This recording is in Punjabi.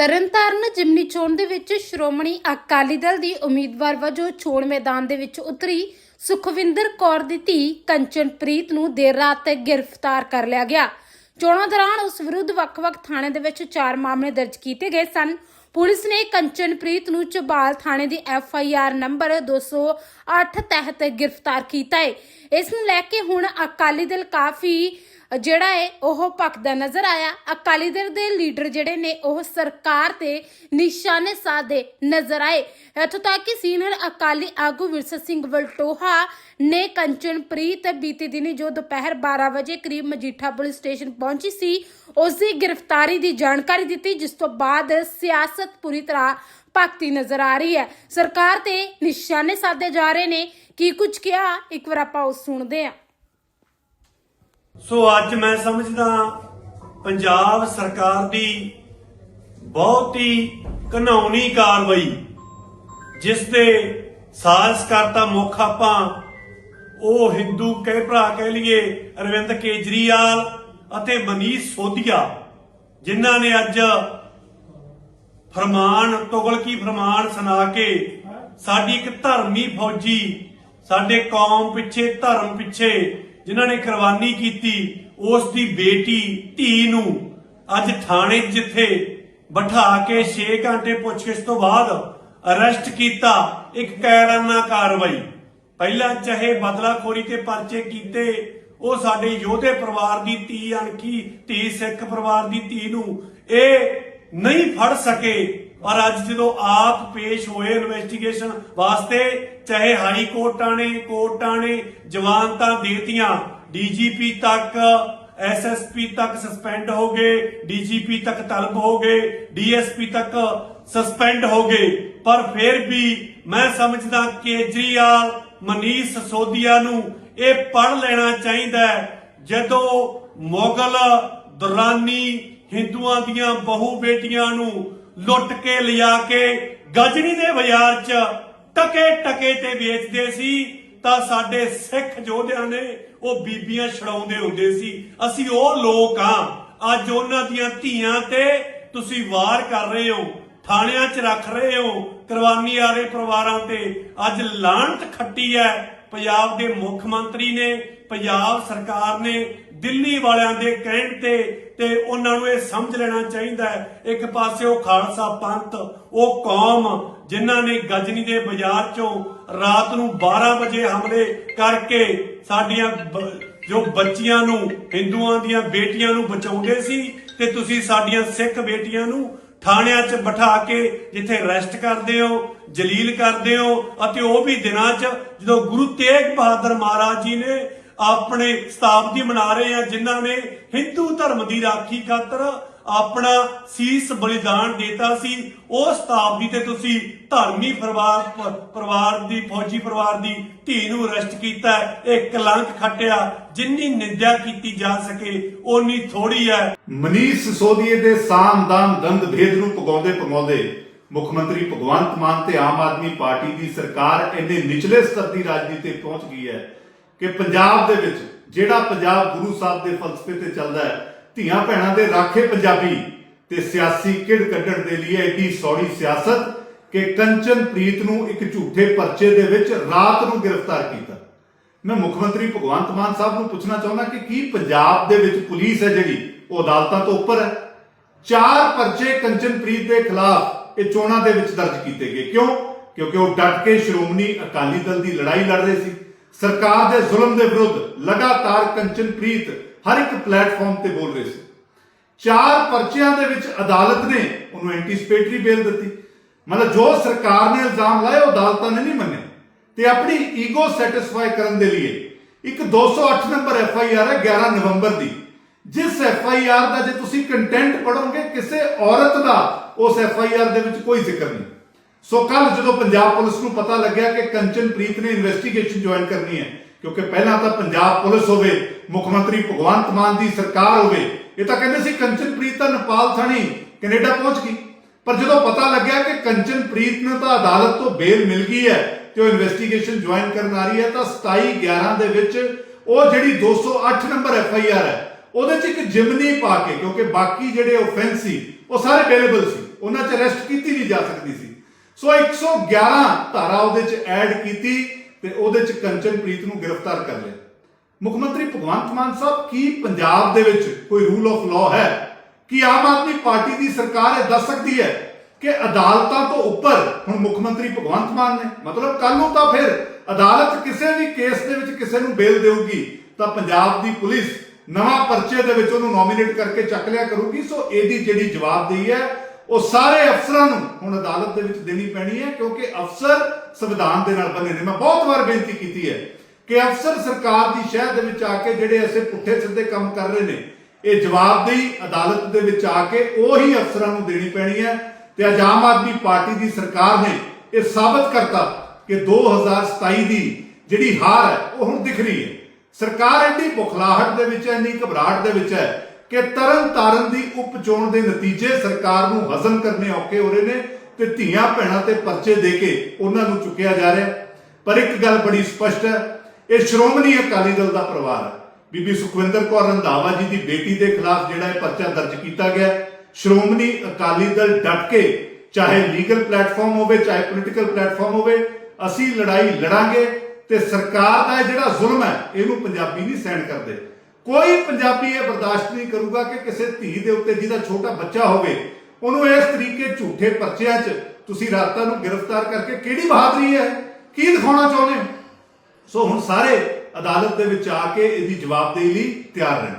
ਤਰਨਤਾਰਨ ਜਿਮਨੀ ਚੋਣ ਦੇ ਵਿੱਚ ਸ਼੍ਰੋਮਣੀ ਅਕਾਲੀ ਦਲ ਦੀ ਉਮੀਦਵਾਰ ਵਜੋਂ ਚੋਣ ਮੈਦਾਨ ਦੇ ਵਿੱਚ ਉਤਰੀ ਸੁਖਵਿੰਦਰ ਕੌਰ ਦੀ ਧੀ ਕੰਚਨਪ੍ਰੀਤ ਨੂੰ ਦੇਰ ਰਾਤ ਗ੍ਰਿਫਤਾਰ ਕਰ ਲਿਆ ਗਿਆ। ਚੋਣਾਂ ਦੌਰਾਨ ਉਸ ਵਿਰੁੱਧ ਵੱਖ-ਵੱਖ ਥਾਣੇ ਦੇ ਵਿੱਚ ਚਾਰ ਮਾਮਲੇ ਦਰਜ ਕੀਤੇ ਗਏ ਸਨ। ਪੁਲਿਸ ਨੇ ਕੰਚਨਪ੍ਰੀਤ ਨੂੰ ਚਬਾਲ ਥਾਣੇ ਦੀ ਐਫ ਆਈ ਆਰ ਨੰਬਰ 208 ਤਹਿਤ ਗ੍ਰਿਫਤਾਰ ਕੀਤਾ ਹੈ ਇਸ ਨੂੰ ਲੈ ਕੇ ਹੁਣ ਅਕਾਲੀ ਦਲ ਕਾਫੀ ਜਿਹੜਾ ਹੈ ਉਹ ਭਖਦਾ ਨਜ਼ਰ ਆਇਆ, ਅਕਾਲੀ ਦਲ ਦੇ ਲੀਡਰ ਜਿਹੜੇ ਨੇ, ਉਹ ਸਰਕਾਰ ਤੇ ਨਿਸ਼ਾਨੇ ਸਾਧੇ ਨਜ਼ਰ ਆਏ। ਇੱਥੋਂ ਤੱਕ ਕਿ ਸੀਨੀਅਰ ਅਕਾਲੀ ਆਗੂ ਵਿਰਸਾ ਸਿੰਘ ਵਲਟੋਹਾ ਨੇ ਕੰਚਨਪ੍ਰੀਤ ਬੀਤੀ ਦਿਨੀ ਜੋ ਦੁਪਹਿਰ 12 ਵਜੇ ਕਰੀਬ ਮਜੀਠਾ ਪੁਲਿਸ ਸਟੇਸ਼ਨ ਪਹੁੰਚੀ ਸੀ, ਉਸ ਦੀ ਗ੍ਰਿਫਤਾਰੀ ਦੀ ਜਾਣਕਾਰੀ ਦਿੱਤੀ, ਜਿਸ ਤੋਂ ਬਾਅਦ ਸਿਆਸਤ ਪੂਰੀ ਤਰ੍ਹਾਂ ਭਗਤੀ ਨਜ਼ਰ ਆ ਰਹੀ ਹੈ। ਸਰਕਾਰ ਤੇ ਨਿਸ਼ਾਨੇ ਸਾਧੇ ਜਾ ਰਹੇ ਨੇ, ਕੀ ਕੁਝ ਕਿਹਾ? ਇੱਕ ਵਾਰ ਆਪਾਂ ਉਹ ਸੁਣਦੇ ਹਾਂ। ਸੋ ਅੱਜ ਮੈਂ ਸਮਝਦਾ ਪੰਜਾਬ ਸਰਕਾਰ ਦੀ ਬਹੁਤ ਹੀ ਘਨਾਉਣੀ ਕਾਰਵਾਈ, ਜਿਸ ਦੇ ਸਾਜ਼ਕਰਤਾ ਮੁੱਖ ਆਪਾਂ, ਉਹ ਹਿੰਦੂ ਕਹਿ ਭਰਾ ਕਹਿ ਲਈਏ, ਅਰਵਿੰਦ ਕੇਜਰੀਵਾਲ ਅਤੇ ਮਨੀਸ਼ ਸੋਧੀਆ, ਜਿਨ੍ਹਾਂ ਨੇ ਅੱਜ ਫਰਮਾਨ, ਤੁਗਲਕੀ ਫਰਮਾਨ ਸੁਣਾ ਕੇ ਸਾਡੀ ਇੱਕ ਧਰਮੀ ਫੌਜੀ, ਸਾਡੇ ਕੌਮ ਪਿੱਛੇ, ਧਰਮ ਪਿੱਛੇ ਜਿਨ੍ਹਾਂ ਨੇ ਕੁਰਬਾਨੀ ਕੀਤੀ, ਉਸ ਦੀ ਬੇਟੀ, ਧੀ ਨੂੰ ਅੱਜ ਥਾਣੇ ਜਿੱਥੇ ਬਿਠਾ ਕੇ 6 ਘੰਟੇ ਪੁੱਛਗਿੱਛ ਤੋਂ ਬਾਅਦ ਅਰੈਸਟ ਕੀਤਾ ਇੱਕ ਕਾਇਰਾਨਾ ਕਾਰਵਾਈ। ਪਹਿਲਾਂ ਚਾਹੇ ਬਦਲਾਖੋਰੀ ਤੇ ਪਰਚੇ ਕੀਤੇ, ਉਹ ਸਾਡੇ ਯੋਧੇ ਪਰਿਵਾਰ ਦੀ ਧੀ ਅਣਖੀ, ਧੀ ਸਿੱਖ ਪਰਿਵਾਰ ਦੀ ਧੀ ਨੂੰ ਇਹ ਨਹੀਂ ਫੜ ਸਕੇ। ਔਰ ਅੱਜ ਜਦੋਂ ਆਪ ਪੇਸ਼ ਹੋਏ ਇਨਵੈਸਟੀਗੇਸ਼ਨ ਵਾਸਤੇ, ਚਾਹੇ ਹਾਈ ਕੋਰਟਾਂ ਨੇ ਕੋਰਟਾਂ ਨੇ ਜਵਾਨਤਾਂ ਦੇਤੀਆਂ, ਡੀਜੀਪੀ ਤੱਕ ਐਸਐਸਪੀ ਤੱਕ ਸਸਪੈਂਡ ਹੋ ਗਏ, ਡੀਜੀਪੀ ਤੱਕ ਤਲਬ ਹੋ ਗਏ, ਡੀਐਸਪੀ ਤੱਕ ਸਸਪੈਂਡ ਹੋ ਗਏ। ਪਰ ਫਿਰ ਵੀ ਮੈਂ ਸਮਝਦਾ ਕੇਜਰੀਵਾਲ, ਮਨੀਸ਼ ਸੋਧੀਆ ਨੂੰ ਇਹ ਪੜ ਲੈਣਾ ਚਾਹੀਦਾ ਜਦੋਂ ਮੁਗਲ ਦੁਰਾਨੀ ਹਿੰਦੂਆਂ ਦੀਆਂ ਬਹੂ ਬੇਟੀਆਂ ਨੂੰ ਲੁੱਟ ਕੇ ਲਿਆ ਕੇ ਗਜਨੀ ਦੇ ਬਾਜ਼ਾਰ 'ਚ ਟਕੇ ਟਕੇ ਤੇ ਵੇਚਦੇ ਸੀ, ਤਾਂ ਸਾਡੇ ਸਿੱਖ ਯੋਧਿਆਂ ਨੇ ਉਹ ਬੀਬੀਆਂ ਛਡਾਉਂਦੇ ਹੁੰਦੇ ਸੀ। ਅਸੀਂ ਉਹ ਲੋਕ ਆ, ਅੱਜ ਉਹਨਾਂ ਦੀਆਂ ਧੀਆਂ ਤੇ ਤੁਸੀਂ ਵਾਰ ਕਰ ਰਹੇ ਹੋ, ਥਾਣਿਆਂ 'ਚ ਰੱਖ ਰਹੇ ਹੋ, ਕੁਰਬਾਨੀ ਵਾਲੇ ਪਰਿਵਾਰਾਂ ਤੇ। ਅੱਜ ਲਾਹਣਤ ਖੱਟੀ ਹੈ, ਪੰਜਾਬ ਦੇ ਮੁੱਖ ਮੰਤਰੀ ਨੇ, ਪੰਜਾਬ ਸਰਕਾਰ ਨੇ ਦਿੱਲੀ ਵਾਲਿਆਂ ਦੇ ਕਹਿਣ ਤੇ ਤੇ ਉਹਨਾਂ ਨੂੰ ਇਹ ਸਮਝ ਲੈਣਾ ਚਾਹੀਦਾ ਹੈ। ਇੱਕ ਪਾਸੇ ਉਹ ਖਾਲਸਾ ਪੰਥ, ਉਹ ਕੌਮ ਜਿਨ੍ਹਾਂ ਨੇ ਗਜਨੀ ਦੇ ਬਾਜ਼ਾਰ ਚੋਂ ਰਾਤ ਨੂੰ 12 ਵਜੇ ਹਮਲੇ ਕਰਕੇ ਸਾਡੀਆਂ ਜੋ ਬੱਚੀਆਂ ਨੂੰ, ਹਿੰਦੂਆਂ ਦੀਆਂ ਬੇਟੀਆਂ ਨੂੰ ਬਚਾਉਂਦੇ ਸੀ ਤੇ ਤੁਸੀਂ ਸਾਡੀਆਂ ਸਿੱਖ ਬੇਟੀਆਂ ਨੂੰ ਥਾਣਿਆਂ 'ਚ ਬਿਠਾ ਕੇ ਜਿੱਥੇ ਰੈਸਟ ਕਰਦੇ ਹੋ, ਜਲੀਲ ਕਰਦੇ ਹੋ ਅਤੇ ਉਹ ਵੀ ਦਿਨਾਂ 'ਚ ਜਦੋਂ ਗੁਰੂ ਤੇਗ ਬਹਾਦਰ ਮਹਾਰਾਜ ਜੀ ਨੇ ਆਪਣੇ ਸਤਾਬਦੀ ਮਨਾ ਰਹੇ ਆ, ਜਿਨ੍ਹਾਂ ਨੇ ਹਿੰਦੂ ਧਰਮ ਦੀ ਰਾਖੀ ਖਾਤਰ ਆਪਣਾ ਸੀਸ ਬਲੀਦਾਨ ਦਿੱਤਾ ਸੀ। ਉਹ ਸਤਾਬਦੀ ਤੇ ਤੁਸੀਂ ਧਰਮੀ ਪਰਿਵਾਰ ਪਰਿਵਾਰ ਦੀ, ਫੌਜੀ ਪਰਿਵਾਰ ਦੀ ਧੀ ਨੂੰ ਅਰੈਸਟ ਕੀਤਾ ਇਹ ਕਲੰਕ ਖੱਟਿਆ, ਜਿੰਨੀ ਨਿੰਦਿਆ ਕੀਤੀ ਜਾ ਸਕੇ, ਓਨੀ ਥੋੜੀ ਹੈ। ਮਨੀਸ਼ ਸਿਸੋਦੀਏ ਦੇ ਸਾਮਦਾਨ ਦੰਦ ਭੇਦ ਨੂੰ ਪਗਾਉਂਦੇ ਪਗਾਉਂਦੇ ਮੁੱਖ ਮੰਤਰੀ ਭਗਵੰਤ ਮਾਨ ਤੇ ਆਮ ਆਦਮੀ ਪਾਰਟੀ ਦੀ ਸਰਕਾਰ ਇੰਨੇ ਨਿਚਲੇ ਸਤਰ ਦੀ ਰਾਜਨੀਤੀ ਤੇ ਪਹੁੰਚ ਗਈ ਹੈ। ਕਿ ਪੰਜਾਬ ਦੇ ਵਿੱਚ ਜਿਹੜਾ ਪੰਜਾਬ ਗੁਰੂ ਸਾਹਿਬ ਦੇ ਫਲਸਫੇ ਤੇ ਚੱਲਦਾ ਹੈ, ਧੀਆਂ ਭੈਣਾਂ ਦੇ ਰਾਖੇ ਪੰਜਾਬੀ ਤੇ ਸਿਆਸੀ ਕਿੜ ਕੱਢਣ ਦੇ ਲਈ ਐਡੀ ਸੌੜੀ ਸਿਆਸਤ ਕਿ ਕੰਚਨਪ੍ਰੀਤ ਨੂੰ ਇੱਕ ਝੂਠੇ ਪਰਚੇ ਦੇ ਵਿੱਚ ਰਾਤ ਨੂੰ ਗ੍ਰਿਫਤਾਰ ਕੀਤਾ। ਮੈਂ ਮੁੱਖ ਮੰਤਰੀ ਭਗਵੰਤ ਮਾਨ ਸਾਹਿਬ ਨੂੰ ਪੁੱਛਣਾ ਚਾਹੁੰਦਾ ਕਿ ਕੀ ਪੰਜਾਬ ਦੇ ਵਿੱਚ ਪੁਲਿਸ ਹੈ ਜਿਹੜੀ ਉਹ ਅਦਾਲਤਾਂ ਤੋਂ ਉੱਪਰ ਹੈ? ਚਾਰ ਪਰਚੇ ਕੰਚਨਪ੍ਰੀਤ ਦੇ ਖਿਲਾਫ ਇਹ ਚੋਣਾਂ ਦੇ ਵਿੱਚ ਦਰਜ ਕੀਤੇ ਗਏ। ਕਿਉਂ? ਕਿਉਂਕਿ ਉਹ ਡਟ ਕੇ ਸ਼੍ਰੋਮਣੀ ਅਕਾਲੀ ਦਲ ਦੀ ਲੜਾਈ ਲੜ ਰਹੇ ਸੀ। ਸਰਕਾਰ ਦੇ ਜ਼ੁਲਮ ਦੇ ਵਿਰੁੱਧ ਲਗਾਤਾਰ ਕੰਚਨਪ੍ਰੀਤ ਹਰ ਇੱਕ ਪਲੇਟਫਾਰਮ ਤੇ ਬੋਲ ਰਹੇ ਸੀ। ਚਾਰ ਪਰਚਿਆਂ ਦੇ ਵਿੱਚ ਅਦਾਲਤ ਨੇ ਉਹਨੂੰ ਐਂਟੀਸਪੇਟਰੀ ਬੇਲ ਦਿੱਤੀ। ਮਤਲਬ ਜੋ ਸਰਕਾਰ ਨੇ ਇਲਜ਼ਾਮ ਲਾਏ ਉਹ ਅਦਾਲਤਾਂ ਨੇ ਨਹੀਂ ਮੰਨੇ ਤੇ ਆਪਣੀ ਈਗੋ ਸੈਟੀਸਫਾਈ ਕਰਨ ਦੇ ਲਈ ਇੱਕ 208 ਨੰਬਰ ਐਫ ਆਈ ਆਰ ਹੈ 11 ਨਵੰਬਰ ਦੀ। ਜਿਸ ਐਫ ਆਈ ਆਰ ਦਾ ਜੇ ਤੁਸੀਂ ਕੰਟੈਂਟ ਪੜੋਗੇ ਕਿਸੇ ਔਰਤ ਦਾ ਉਸ ਐਫ ਆਈ ਆਰ ਦੇ ਵਿੱਚ ਕੋਈ ਜ਼ਿਕਰ ਨਹੀਂ। ਸੋ ਕੱਲ ਜਦੋਂ ਪੰਜਾਬ ਪੁਲਿਸ ਨੂੰ ਪਤਾ ਲੱਗਿਆ ਕਿ ਕੰਚਨਪ੍ਰੀਤ ਨੇ ਇਨਵੈਸਟੀਗੇਸ਼ਨ ਜੁਆਇਨ ਕਰਨੀ ਹੈ, ਕਿਉਂਕਿ ਪਹਿਲਾਂ ਤਾਂ ਪੰਜਾਬ ਪੁਲਿਸ ਹੋਵੇ, ਮੁੱਖ ਮੰਤਰੀ ਭਗਵੰਤ ਮਾਨ ਦੀ ਸਰਕਾਰ ਹੋਵੇ, ਇਹ ਤਾਂ ਕਹਿੰਦੇ ਸੀ ਕੰਚਨਪ੍ਰੀਤ ਤਾਂ ਨੇਪਾਲ ਥਾਣੀ ਕੈਨੇਡਾ ਪਹੁੰਚ ਗਈ। ਪਰ ਜਦੋਂ ਪਤਾ ਲੱਗਿਆ ਕਿ ਕੰਚਨਪ੍ਰੀਤ ਨੂੰ ਤਾਂ ਅਦਾਲਤ ਤੋਂ ਬੇਲ ਮਿਲ ਗਈ ਹੈ ਤੇ ਉਹ ਇਨਵੈਸਟੀਗੇਸ਼ਨ ਜੁਆਇਨ ਕਰਨ ਆ ਰਹੀ ਹੈ, ਤਾਂ 27 11 ਦੇ ਵਿੱਚ ਉਹ ਜਿਹੜੀ 208 ਨੰਬਰ ਐਫ ਆਈ ਆਰ ਹੈ, ਉਹਦੇ ਚ ਇੱਕ ਜਿਮਨੀ ਪਾ ਕੇ, ਕਿਉਂਕਿ ਬਾਕੀ ਜਿਹੜੇ ਆਫੈਂਸ ਸੀ, ਉਹ ਸਾਰੇ ਅਵੇਲੇਬਲ ਸੀ, ਉਹਨਾਂ 'ਚ ਅਰੈਸਟ ਕੀਤੀ ਨਹੀਂ ਜਾ ਸਕਦੀ ਸੀ। ਸੋ 111 ਧਾਰਾ ਉਹਦੇ 'ਚ ਐਡ ਕੀਤੀ ਤੇ ਉਹਦੇ 'ਚ ਕੰਚਨਪ੍ਰੀਤ ਨੂੰ ਗ੍ਰਿਫਤਾਰ ਕਰ ਲਿਆ। ਮੁੱਖ ਮੰਤਰੀ ਭਗਵੰਤ ਮਾਨ ਸਾਹਿਬ, ਕੀ ਪੰਜਾਬ ਦੇ ਵਿੱਚ ਕੋਈ ਰੂਲ ਆਫ ਲਾਅ ਹੈ? ਕੀ ਆਮ ਆਦਮੀ ਪਾਰਟੀ ਦੀ ਸਰਕਾਰ ਇਹ ਦੱਸ ਸਕਦੀ ਹੈ ਕਿ ਅਦਾਲਤਾਂ ਤੋਂ ਉੱਪਰ ਹੁਣ ਮੁੱਖ ਮੰਤਰੀ ਭਗਵੰਤ ਮਾਨ ਨੇ? ਮਤਲਬ ਕੱਲ ਨੂੰ ਤਾਂ ਫਿਰ ਅਦਾਲਤ ਕਿਸੇ ਵੀ ਕੇਸ ਦੇ ਵਿੱਚ ਕਿਸੇ ਨੂੰ ਬੇਲ ਦੇਊਗੀ, ਤਾਂ ਪੰਜਾਬ ਦੀ ਪੁਲਿਸ ਨਵਾਂ ਪਰਚੇ ਦੇ ਵਿੱਚ ਉਹਨੂੰ ਨੋਮੀਨੇਟ ਕਰਕੇ ਚੱਕ ਲਿਆ ਕਰੂਗੀ। ਸੋ ਇਹਦੀ ਜਿਹੜੀ ਜਵਾਬਦੇਹੀ ਹੈ ਉਹ ਸਾਰੇ ਅਫਸਰਾਂ ਨੂੰ ਹੁਣ ਅਦਾਲਤ ਦੇ ਵਿੱਚ ਦੇਣੀ ਪੈਣੀ ਹੈ, ਕਿਉਂਕਿ ਅਫਸਰ ਸੰਵਿਧਾਨ ਦੇ ਨਾਲ ਬੰਨੇ ਨੇ। ਮੈਂ ਬਹੁਤ ਵਾਰ ਬੇਨਤੀ ਕੀਤੀ ਹੈ ਕਿ ਅਫਸਰ ਸਰਕਾਰ ਦੀ ਸ਼ਹਿਰ ਦੇ ਵਿੱਚ ਆ ਕੇ ਜਿਹੜੇ ਐਸੇ ਪੁੱਠੇ ਸਿੱਧੇ ਕੰਮ ਕਰ ਰਹੇ ਨੇ, ਇਹ ਜਵਾਬਦੇਹੀ ਅਦਾਲਤ ਦੇ ਵਿੱਚ ਆ ਕੇ ਉਹੀ ਅਫਸਰਾਂ ਨੂੰ ਦੇਣੀ ਪੈਣੀ ਹੈ ਤੇ ਅੱਜ ਆਮ ਆਦਮੀ ਪਾਰਟੀ ਦੀ ਸਰਕਾਰ ਨੇ ਇਹ ਸਾਬਤ ਕਰਤਾ ਕਿ 2027 ਦੀ ਜਿਹੜੀ ਹਾਰ ਹੈ, ਉਹ ਹੁਣ ਦਿਖ ਰਹੀ ਹੈ। ਸਰਕਾਰ ਐਡੀ ਬੁਖਲਾਹਟ ਦੇ ਵਿੱਚ ਹੈ, ਇੰਨੀ ਘਬਰਾਹਟ ਦੇ ਵਿੱਚ ਹੈ ਕਿ ਤਰਨ ਤਾਰਨ ਦੀ ਉਪ ਚੋਣ ਦੇ ਨਤੀਜੇ ਸਰਕਾਰ ਨੂੰ ਹਜ਼ਮ ਕਰਨੇ ਔਖੇ ਹੋ ਰਹੇ ਨੇ ਤੇ ਧੀਆਂ ਭੈਣਾਂ ਤੇ ਪਰਚੇ ਦੇ ਕੇ ਉਹਨਾਂ ਨੂੰ ਚੁੱਕਿਆ ਜਾ ਰਿਹਾ ਪਰ ਇੱਕ ਗੱਲ ਬੜੀ ਸਪਸ਼ਟ ਹੈ, ਇਹ ਸ਼੍ਰੋਮਣੀ ਅਕਾਲੀ ਦਲ ਦਾ ਪਰਿਵਾਰ ਹੈ। ਬੀਬੀ ਸੁਖਵਿੰਦਰ ਕੌਰ ਰੰਧਾਵਾ ਜੀ ਦੀ ਬੇਟੀ ਦੇ ਖਿਲਾਫ ਜਿਹੜਾ ਇਹ ਪਰਚਾ ਦਰਜ ਕੀਤਾ ਗਿਆ ਸ਼੍ਰੋਮਣੀ ਅਕਾਲੀ ਦਲ ਡਟ ਕੇ ਚਾਹੇ ਲੀਗਲ ਪਲੇਟਫਾਰਮ ਹੋਵੇ, ਚਾਹੇ ਪੋਲੀਟੀਕਲ ਪਲੇਟਫਾਰਮ ਹੋਵੇ, ਅਸੀਂ ਲੜਾਈ ਲੜਾਂਗੇ ਤੇ ਸਰਕਾਰ ਦਾ ਇਹ ਜਿਹੜਾ ਜ਼ੁਲਮ ਹੈ, ਇਹਨੂੰ ਪੰਜਾਬੀ ਨਹੀਂ ਸਹਿਣ ਕਰਦੇ। ਕੋਈ ਪੰਜਾਬੀ ਇਹ ਬਰਦਾਸ਼ਤ ਨਹੀਂ ਕਰੂਗਾ ਕਿ ਕਿਸੇ ਧੀ ਦੇ ਉੱਤੇ ਜਿਹਦਾ ਛੋਟਾ ਬੱਚਾ ਹੋਵੇ, ਉਹਨੂੰ ਇਸ ਤਰੀਕੇ ਝੂਠੇ ਪਰਚਿਆਂ 'ਚ ਤੁਸੀਂ ਰਾਤਾਂ ਨੂੰ ਗ੍ਰਿਫਤਾਰ ਕਰਕੇ ਕਿਹੜੀ ਬਹਾਦਰੀ ਹੈ? ਕੀ ਦਿਖਾਉਣਾ ਚਾਹੁੰਦੇ ਹੋ? ਸੋ ਹੁਣ ਸਾਰੇ ਅਦਾਲਤ ਦੇ ਵਿੱਚ ਆ ਕੇ ਇਹਦੀ ਜਵਾਬਦੇਹੀ ਲਈ ਤਿਆਰ ਰਹਿਣ।